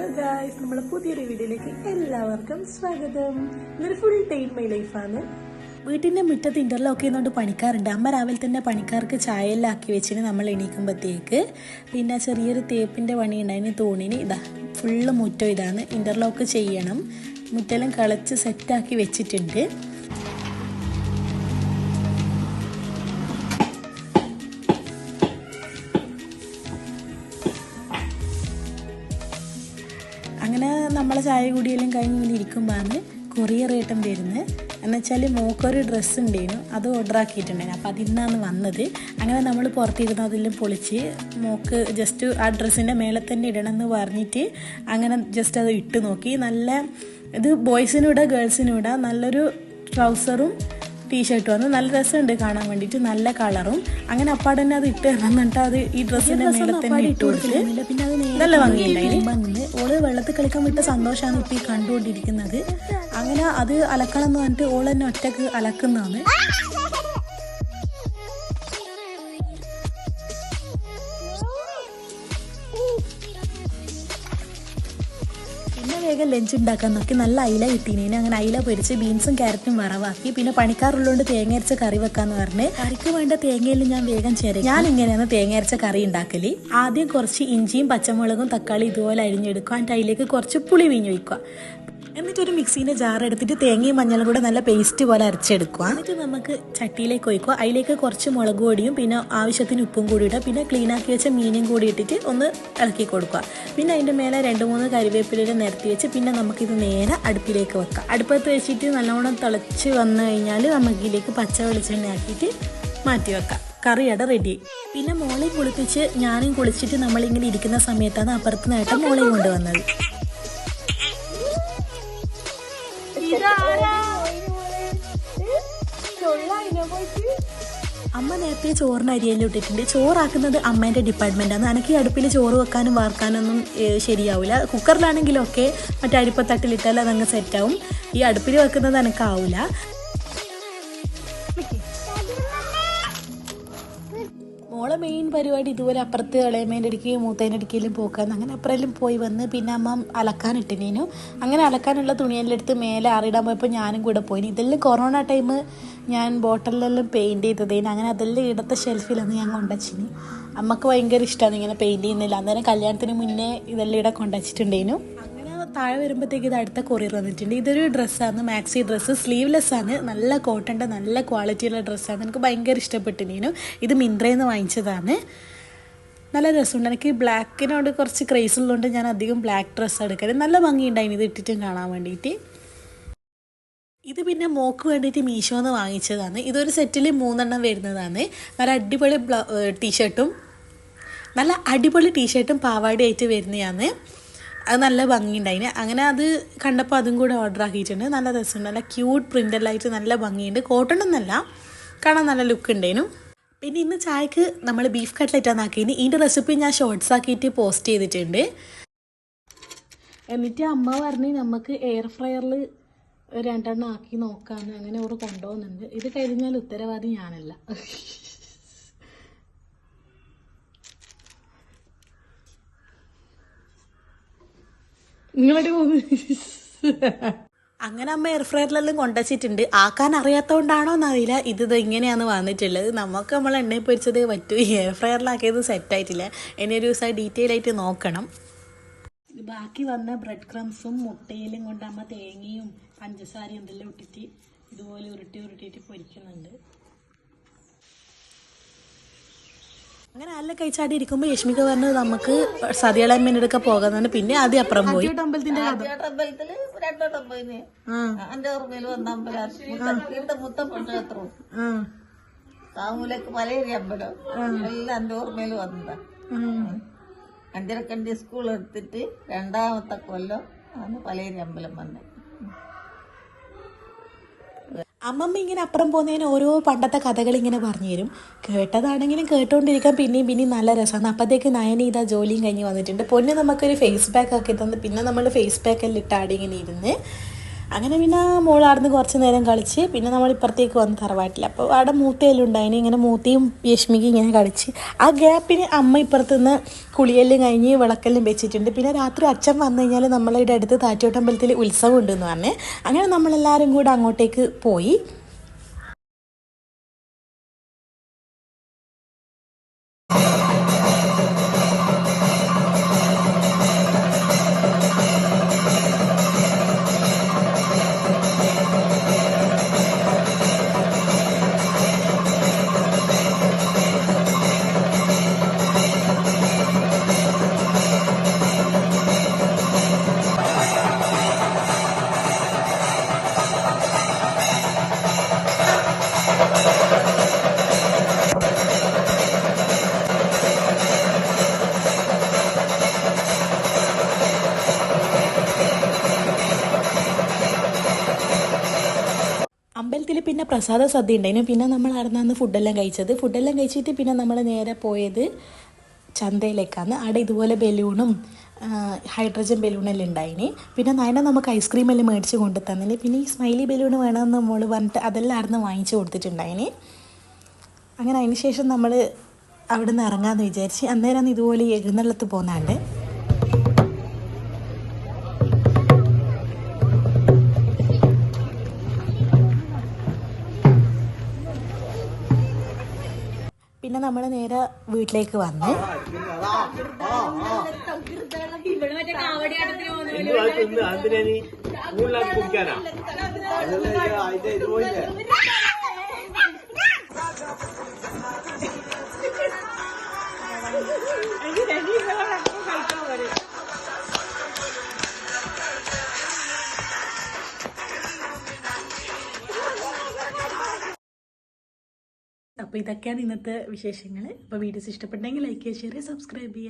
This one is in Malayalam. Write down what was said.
ഹലോ ഗായ്സ് നമ്മളെ പുതിയൊരു വീഡിയോയിലേക്ക് എല്ലാവർക്കും സ്വാഗതം. ഇന്നൊരു ഫുൾ ടൈം മൈ ലൈഫാണ് വീട്ടിന്റെ മുറ്റത്ത് ഇന്റർലോക്ക് ചെയ്യുന്നതുകൊണ്ട് പണിക്കാറുണ്ട്. അമ്മ രാവിലെ തന്നെ പണിക്കാർക്ക് ചായയെല്ലാം ആക്കി വെച്ചിന് നമ്മൾ എണീക്കുമ്പോഴത്തേക്ക് പിന്നെ ചെറിയൊരു തേപ്പിന്റെ പണി ഉണ്ടായിന് തൂണിന് ഇതാ ഫുള്ള് മുറ്റം ഇതാണ്. ഇന്റർലോക്ക് ചെയ്യണം. മുറ്റെല്ലാം കളച്ച് സെറ്റാക്കി വെച്ചിട്ടുണ്ട്. നമ്മളെ ചായ കുടിയെല്ലാം കഴിഞ്ഞ് ഇങ്ങനെ ഇരിക്കുമ്പോഴാണ് കൊറിയർ ഏട്ടൻ വരുന്നത്. എന്നുവെച്ചാൽ മോക്കൊരു ഡ്രസ്സ് ഉണ്ടായിരുന്നു. അത് ഓർഡർ ആക്കിയിട്ടുണ്ടായിരുന്നു. അപ്പോൾ അതിന്നാണ് വന്നത്. അങ്ങനെ നമ്മൾ പുറത്തിരുന്ന് അതെല്ലാം പൊളിച്ച് മോക്ക് ജസ്റ്റ് ആ ഡ്രസ്സിന്റെ മേലെ തന്നെ ഇടണം എന്ന് പറഞ്ഞിട്ട് അങ്ങനെ ജസ്റ്റ് അത് ഇട്ട് നോക്കി. നല്ല ഇത് ബോയ്സിനും ഇടാം ഗേൾസിനും ഇടാം നല്ലൊരു ട്രൗസറും ടീഷർട്ടും വന്ന്. നല്ല രസമുണ്ട് കാണാൻ വേണ്ടിയിട്ട്. നല്ല കളറും. അങ്ങനെ അപ്പാട് തന്നെ അത് ഇട്ട് എന്നിട്ട് അത് ഈ ഡ്രസ്സിന്റെ മേലെ തന്നെ ഇട്ട് കൊടുത്തില്ല പിന്നെ അത് നല്ല ഭംഗിയുണ്ടായിരുന്നു ഓൾ വെള്ളത്തിൽ കളിക്കാൻ വിട്ട സന്തോഷമാണ് ഇപ്പൊ ഈ കണ്ടുകൊണ്ടിരിക്കുന്നത്. അങ്ങനെ അത് അലക്കണം എന്ന് പറഞ്ഞിട്ട് ഓൾ തന്നെ ഒറ്റയ്ക്ക് അലക്കുന്നതാണ്. പിന്നെ ലഞ്ച് ഉണ്ടാക്കാൻ നോക്കി. നല്ല അയില കിട്ടീനേന് അങ്ങനെ അയില പൊരിച്ച് ബീൻസും ക്യാരറ്റും വറവാക്കി. പിന്നെ പണിക്കാറുള്ളതുകൊണ്ട് തേങ്ങ അരച്ച കറി വെക്കാന്ന് പറഞ്ഞ്. കറിക്ക് വേണ്ട തേങ്ങയിൽ ഞാൻ വേഗം ചേരും ഞാൻ ഇങ്ങനെയാണ് തേങ്ങ അരച്ച കറി ഉണ്ടാക്കൽ. ആദ്യം കുറച്ച് ഇഞ്ചിയും പച്ചമുളകും തക്കാളി ഇതുപോലെ അരിഞ്ഞെടുക്കുക എന്നിട്ട് അതിലേക്ക് കുറച്ച് പുളി വീഞ്ഞ് വയ്ക്കുക എന്നിട്ട് ഒരു മിക്സീന്റെ ജാർ എടുത്തിട്ട് തേങ്ങയും മഞ്ഞളും കൂടെ നല്ല പേസ്റ്റ് പോലെ അരച്ചെടുക്കുക. എന്നിട്ട് നമുക്ക് ചട്ടിയിലേക്ക് ഒഴിക്കുക. അതിലേക്ക് കുറച്ച് മുളക് പൊടിയും പിന്നെ ആവശ്യത്തിന് ഉപ്പും കൂടി ഇടുക. പിന്നെ ക്ലീൻ ആക്കി വെച്ച മീനും കൂടി ഇട്ടിട്ട് ഒന്ന് ഇളക്കി കൊടുക്കുക. പിന്നെ അതിന്റെ മേലെ രണ്ട് മൂന്ന് കരിവേപ്പിലയുടെ നിരത്തി വെച്ച് പിന്നെ നമുക്കിത് നേരെ അടുപ്പിലേക്ക് വെക്കാം. അടുപ്പത്ത് വെച്ചിട്ട് നല്ലോണം തിളച്ച് വന്നു കഴിഞ്ഞാൽ നമുക്കിതിലേക്ക് പച്ച വെളിച്ചെണ്ണ ആക്കിയിട്ട് മാറ്റി വെക്കാം. കറിയട റെഡി പിന്നെ മോളെ കുളിപ്പിച്ച് ഞാനും കുളിച്ചിട്ട് നമ്മളിങ്ങനെ ഇരിക്കുന്ന സമയത്താണ് അപ്പുറത്ത് നേട്ടം മോളെയും കൊണ്ടുവന്നത്. നേരത്തെ ചോറിന് അരിയെല്ലാം ഇട്ടിട്ടുണ്ട്. ചോറാക്കുന്നത് അമ്മേന്റെ ഡിപ്പാർട്ട്മെന്റാണ് എനിക്ക് അടുപ്പിൽ ചോറ് വെക്കാനും വാർക്കാനൊന്നും ശരിയാവില്ല കുക്കറിലാണെങ്കിലൊക്കെ മറ്റേ അരിപ്പത്തട്ടിലിട്ടാൽ അതങ്ങ് സെറ്റാവും ഈ അടുപ്പിൽ വെക്കുന്നത് എനിക്കാവില്ല മോളെ മെയിൻ പരിപാടി ഇതുപോലെ അപ്പുറത്ത് ഇളയമേന്റെ അടുക്കി മൂത്തേന്റെ അടുക്കിലും പോക്കാന്ന്. അങ്ങനെ അപ്പുറം പോയി വന്ന് പിന്നെ അമ്മ അലക്കാൻ ഇട്ടിനേനു. അങ്ങനെ അലക്കാനുള്ള തുണിയെല്ലാം എടുത്ത് മേലെ ആറിടാൻ പോയപ്പോൾ ഞാനും കൂടെ പോയിന് ഇതെല്ലാം കൊറോണ ടൈം ഞാൻ ബോട്ടിലെല്ലാം പെയിന്റ് ചെയ്തതേന് അങ്ങനെ അതെല്ലാം ഇടത്തെ ഷെൽഫിലാണ് ഞാൻ കൊണ്ടുവച്ചിന്. അമ്മയ്ക്ക് ഭയങ്കര ഇഷ്ടമാണ് ഇങ്ങനെ പെയിന്റ് ചെയ്യുന്നില്ല. അന്നേരം കല്യാണത്തിന് മുന്നേ ഇതെല്ലാം ഇവിടെ കൊണ്ടുവച്ചിട്ടുണ്ടേനു. താഴെ വരുമ്പോഴത്തേക്ക് ഇത് അടുത്ത കൊറിയർ വന്നിട്ടുണ്ട്. ഇതൊരു ഡ്രസ്സാണ് മാക്സി ഡ്രസ്സ് സ്ലീവ്ലെസ് ആണ് നല്ല കോട്ടന്റെ നല്ല ക്വാളിറ്റിയുള്ള ഡ്രസ്സാണ് എനിക്ക് ഭയങ്കര ഇഷ്ടപ്പെട്ടിനു ഇത് മിന്ത്രയിൽ നിന്ന് വാങ്ങിച്ചതാണ്. നല്ല രസമുണ്ട്. എനിക്ക് ബ്ലാക്കിനോട് കുറച്ച് ക്രേസ് ഉള്ളതുകൊണ്ട് ഞാൻ അധികം ബ്ലാക്ക് ഡ്രസ്സ് എടുക്കരുത് നല്ല ഭംഗിയുണ്ടായിന് ഇത് ഇട്ടിട്ടും കാണാൻ വേണ്ടിയിട്ട് ഇത് പിന്നെ മോക്ക് വേണ്ടിയിട്ട് മീഷോന്ന് വാങ്ങിച്ചതാണ്. ഇതൊരു സെറ്റിൽ മൂന്നെണ്ണം വരുന്നതാണ്. നല്ല അടിപൊളി ബ്ലൗ ടീഷർട്ടും നല്ല അടിപൊളി ടീഷർട്ടും പാവാടി ആയിട്ട് വരുന്നതാണ്. അത് നല്ല ഭംഗിയുണ്ടായിന്. അങ്ങനെ അത് കണ്ടപ്പോൾ അതും കൂടെ ഓർഡർ ആക്കിയിട്ടുണ്ട്. നല്ല രസമുണ്ട്. നല്ല ക്യൂട്ട് പ്രിന്റെല്ലായിട്ട് നല്ല ഭംഗിയുണ്ട്. കോട്ടൺ ഒന്നല്ല കാണാൻ നല്ല ലുക്ക് ഉണ്ടായിരുന്നു പിന്നെ ഇന്ന് ചായക്ക് നമ്മൾ ബീഫ് കട്ട്ലറ്റാണ് ആക്കിയത്. ഇതിന്റെ റെസിപ്പി ഞാൻ ഷോർട്സ് ആക്കിയിട്ട് പോസ്റ്റ് ചെയ്തിട്ടുണ്ട്. എന്നിട്ട് അമ്മ പറഞ്ഞ് നമുക്ക് എയർ ഫ്രയറിൽ രണ്ടെണ്ണം ആക്കി നോക്കാൻ അങ്ങനെ അവർ കൊണ്ടുപോകുന്നുണ്ട്. ഇത് കഴിഞ്ഞാൽ ഉത്തരവാദി ഞാനല്ല. നിങ്ങളൊരു അങ്ങനെ അമ്മ എയർ ഫ്രയറിലെല്ലാം കൊണ്ടുവച്ചിട്ടുണ്ട്. ആക്കാൻ അറിയാത്തതുകൊണ്ടാണോ എന്നറിയില്ല ഇത് ഇത് ഇങ്ങനെയാണ് വന്നിട്ടുള്ളത്. നമുക്ക് നമ്മൾ എണ്ണയിൽ പൊരിച്ചതേ പറ്റൂ. എയർ ഫ്രയറിലാക്കിയത് സെറ്റായിട്ടില്ല ഇനി ഒരു ദിവസം ഡീറ്റെയിൽ ആയിട്ട് നോക്കണം. ബാക്കി വന്ന ബ്രെഡ് ക്രംസും മുട്ടയിലും കൊണ്ട് അമ്മ തേങ്ങയും പഞ്ചസാരയും എന്തെല്ലാം ഇട്ടിട്ട് ഇതുപോലെ ഉരുട്ടി ഉരുട്ടിയിട്ട് പൊരിക്കുന്നുണ്ട്. അങ്ങനെ അല്ല കഴിച്ചാടി ഇരിക്കുമ്പോൾ യശ്മിക പറഞ്ഞത് നമുക്ക് സതിയളമ്മേന്റെ അടുക്ക പോകാന്നാണ്. പിന്നെ ആദ്യം അപ്പുറം പോയി. അമ്പലത്തിന്റെ അമ്പലത്തിൽ രണ്ടോട്ടം പോയിന് ആ. എന്റെ ഓർമ്മയിൽ വന്ന അമ്പലം. താമൂലേക്ക് മലയേരി അമ്പലം. എല്ലാം എന്റെ ഓർമ്മയിൽ വന്നതാ. അഞ്ചരക്കണ്ടി സ്കൂൾ എടുത്തിട്ട് രണ്ടാമത്തെ കൊല്ലം അന്ന് പലേരി അമ്പലം വന്നത്. അമ്മമ്മ ഇങ്ങനെ അപ്പുറം പോകുന്നതിന് ഓരോ പണ്ടത്തെ കഥകൾ ഇങ്ങനെ പറഞ്ഞു തരും. കേട്ടതാണെങ്കിലും കേട്ടുകൊണ്ടിരിക്കാൻ പിന്നെയും പിന്നെയും നല്ല രസമാണ്. അപ്പോഴത്തേക്ക് നയനി ഇതാ ജോലിയും കഴിഞ്ഞ് വന്നിട്ടുണ്ട്. പൊന്നെ നമുക്കൊരു ഫേസ് പാക്ക് ആക്കി തന്ന് പിന്നെ നമ്മൾ ഫേസ് പാക്കെല്ലാം ഇട്ടാടി ഇങ്ങനെ ഇരുന്ന് അങ്ങനെ പിന്നെ മോൾ അവിടുന്ന് കുറച്ച് നേരം കളിച്ച് പിന്നെ നമ്മൾ ഇപ്പുറത്തേക്ക് വന്ന് തറവാട്ടിൽ അപ്പോൾ അവിടെ മൂത്തയെല്ലാം ഉണ്ടായിന് ഇങ്ങനെ മൂത്തയും യഷ്മിക്ക് ഇങ്ങനെ കളിച്ച്. ആ ഗ്യാപ്പിന് അമ്മ ഇപ്പുറത്ത് നിന്ന് കുളിയെല്ലാം കഴിഞ്ഞ് വിളക്കെല്ലാം വെച്ചിട്ടുണ്ട്. പിന്നെ രാത്രി അച്ഛൻ വന്നു കഴിഞ്ഞാൽ നമ്മളുടെ അടുത്ത് താറ്റോട്ടമ്പലത്തിൽ ഉത്സവം ഉണ്ടെന്ന് പറഞ്ഞേ. അങ്ങനെ നമ്മളെല്ലാവരും കൂടെ അങ്ങോട്ടേക്ക് പോയി. പ്രസാദ സദ്യ ഉണ്ടായിരുന്നു. പിന്നെ നമ്മൾ അവിടെ നിന്ന് ഫുഡെല്ലാം കഴിച്ചത്. ഫുഡെല്ലാം കഴിച്ചിട്ട് പിന്നെ നമ്മൾ നേരെ പോയത് ചന്തയിലേക്കാണ്. അവിടെ ഇതുപോലെ ബലൂണും ഹൈഡ്രജൻ ബലൂണെല്ലാം ഉണ്ടായിന്. പിന്നെ നയന നമുക്ക് ഐസ്ക്രീം എല്ലാം മേടിച്ച് കൊണ്ടു തന്നിന് പിന്നെ ഈ സ്മൈലി ബലൂൺ വേണമെന്ന് നമ്മൾ പറഞ്ഞിട്ട് അതെല്ലാം അവിടെ നിന്ന് വാങ്ങിച്ചു കൊടുത്തിട്ടുണ്ടായിന്. അങ്ങനെ അതിന് ശേഷം നമ്മൾ അവിടെ നിന്ന് ഇറങ്ങാമെന്ന് വിചാരിച്ച് അന്നേരം ഇതുപോലെ എഴുന്നള്ളത്ത് പോന്നാണ്ട് പിന്നെ നമ്മൾ നേരെ വീട്ടിലേക്ക് വന്ന് അതിനെ കൂടുതലാക്കി അപ്പോൾ ഇതൊക്കെയാണ് ഇന്നത്തെ വിശേഷങ്ങൾ അപ്പോൾ വീഡിയോസ് ഇഷ്ടപ്പെട്ടെങ്കിൽ ലൈക്ക് ചെയ്യുക ഷെയർ ചെയ്യുക സബ്സ്ക്രൈബ് ചെയ്യുക.